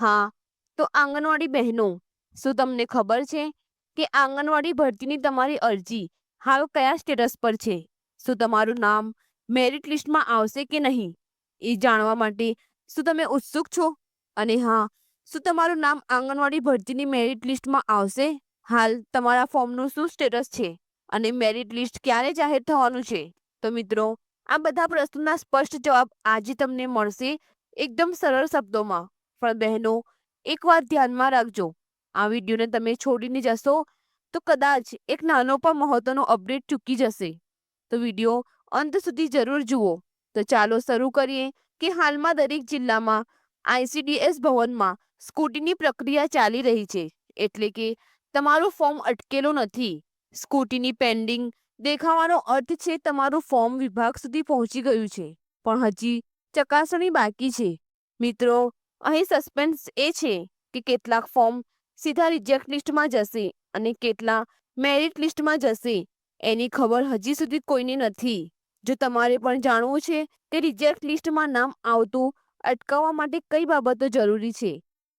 હા, તો આંગણવાડી બહેનો, શું તમને ખબર છે કે આંગણવાડી ભરતીની તમારી અરજી હાલ કયા સ્ટેટસ પર છે? શું તમારું નામ મેરિટ લિસ્ટમાં આવશે કે નહીં? એ જાણવા માટે શું તમે ઉત્સુક છો? અને હા, શું તમારું નામ આંગણવાડી ભરતીની મેરિટ લિસ્ટમાં આવશે? હાલ તમારા ફોર્મનું શું સ્ટેટસ છે? અને મેરિટ લિસ્ટ ક્યારે જાહેર થવાનું છે? તો મિત્રો, આ બધા પ્રશ્નોના સ્પષ્ટ જવાબ આજે તમને મળશે એકદમ સરળ શબ્દોમાં. પણ બહેનો એકવાર ધ્યાનમાં રાખજો, આ વિડીયોને તમે છોડીને જશો, તો કદાચ એક નાનો પણ મહત્વનો અપડેટ ચૂકી જશે. તો વીડિયો અંત સુધી જરૂર જુઓ. તો ચાલો શરૂ કરીએ કે હાલમાં દરેક જિલ્લામાં આઈસીડીએસ ભવનમાં સ્કૂટીની પ્રક્રિયા ચાલી રહી છે. એટલે કે તમારું ફોર્મ અટકેલો નથી. સ્કૂટીની પેન્ડિંગ દેખાવાનો અર્થ છે તમારું ફોર્મ વિભાગ સુધી પહોંચી ગયું છે. પણ હજી ચકાસણી બાકી છે. મિત્રો અહીં સસ્પેન્સ એ છે કે કેટલાક ફોર્મ સીધા રિજેક્ટ લિસ્ટમાં જશે અને કેટલા મેરિટ લિસ્ટમાં જશે. એની ખબર હજી સુધી કોઈને નથી. જો તમારે પણ જાણવું છે કે રિજેક્ટ લિસ્ટમાં નામ આવતું અટકાવવા માટે કઈ બાબતો જરૂરી છે,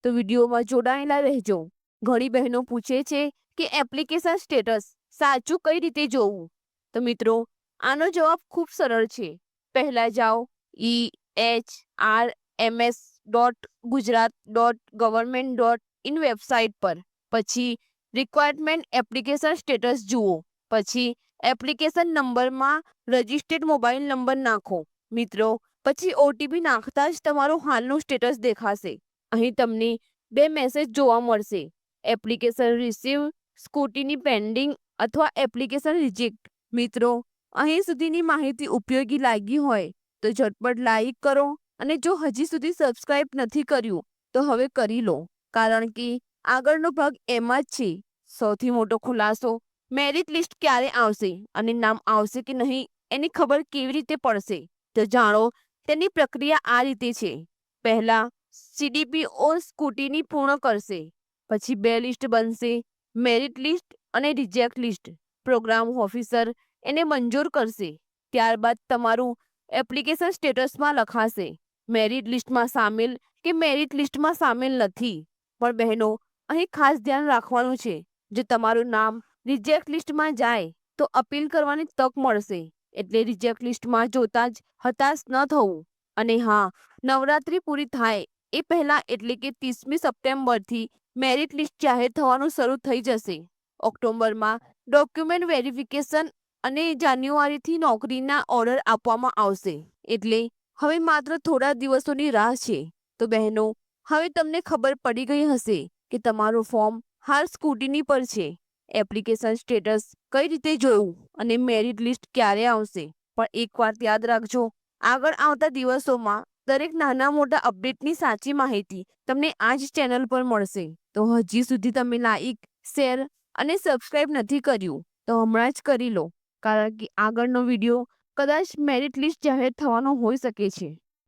તો વિડીયોમાં જોડાયેલા રહેજો. ઘણી બહેનો પૂછે છે કે એપ્લિકેશન સ્ટેટસ સાચું કઈ રીતે જોવું? તો મિત્રો, આનો જવાબ ખૂબ સરળ છે. પહેલા જાઓ. E H R M S dot Gujarat dot government dot in website પર. પછી રિક્વાયરમેન્ટ એપ્લિકેશન સ્ટેટસ જુઓ. પછી એપ્લિકેશન નંબરમાં રજિસ્ટર્ડ મોબાઈલ નંબર નાખો. મિત્રો, પછી ઓટીપી નાખતા જ તમારું હાલનું સ્ટેટસ દેખાશે. અહીં તમને બે મેસેજ જોવા મળશે. એપ્લિકેશન રિસીવ સ્કૂટીની પેન્ડિંગ અથવા એપ્લિકેશન રિજેક્ટ મિત્રો, અહીં સુધીની માહિતી ઉપયોગી લાગી હોય તો ઝટપટ લાઈક કરો. અને જો હજી સુધી સબસ્ક્રાઇબ નથી કર્યું, તો હવે કરી લો. કારણ કે આગળનો ભાગ એમાં જ છે. સૌથી મોટો ખુલાસો મેરિટ લિસ્ટ ક્યારે આવશે અને નામ આવશે કે નહીં, એની ખબર કેવી રીતે પડશે? તો જાણો, તેની પ્રક્રિયા આ રીતે છે. પહેલા સીડીપીઓ સ્કૂટીની પૂર્ણ કરશે. પછી બે લિસ્ટ બનશે મેરિટ લિસ્ટ અને રિજેક્ટ લિસ્ટ પ્રોગ્રામ ઓફિસર એને મંજૂર કરશે. ત્યારબાદ તમારું એપ્લિકેશન સ્ટેટસમાં લખાશે. મેરિટ લિસ્ટમાં સામેલ કે મેરિટ લિસ્ટમાં સામેલ નથી. પણ બહેનો, અહીં ખાસ ધ્યાન રાખવાનું છે. જો તમારું નામ રિજેક્ટ લિસ્ટમાં જાય, તો અપીલ કરવાની તક મળશે. એટલે રિજેક્ટ લિસ્ટમાં જોતા જ હતાશ ન થવું. અને હા, નવરાત્રી પૂરી થાય એ પહેલાં એટલે કે ત્રીસમી સપ્ટેમ્બરથી મેરિટ લિસ્ટ જાહેર થવાનું શરૂ થઈ જશે. ઓક્ટોબરમાં ડોક્યુમેન્ટ વેરિફિકેશન અને જાન્યુઆરીથી નોકરીના ઓર્ડર આપવામાં આવશે. એટલે હવે માત્ર થોડા દિવસોની રાહ છે. તો બહેનો, હવે તમને ખબર પડી ગઈ હશે કે તમારું ફોર્મ હાલ સ્કૂટીની પર છે. એપ્લિકેશન સ્ટેટસ કઈ રીતે જોયું અને મેરિટ લિસ્ટ ક્યારે આવશે? પણ એક વાત યાદ રાખજો, આગળ આવતા દિવસોમાં દરેક નાના મોટા અપડેટની સાચી માહિતી તમને આ જ ચેનલ પર મળશે. તો હજી સુધી તમે લાઈક, શેર અને સબસ્ક્રાઇબ નથી કર્યું, તો હમણાં જ કરી લો. કારણ કે આગળનો વીડિયો કદાચ મેરિટ લિસ્ટ જાહેર થવાનો હોઈ શકે છે.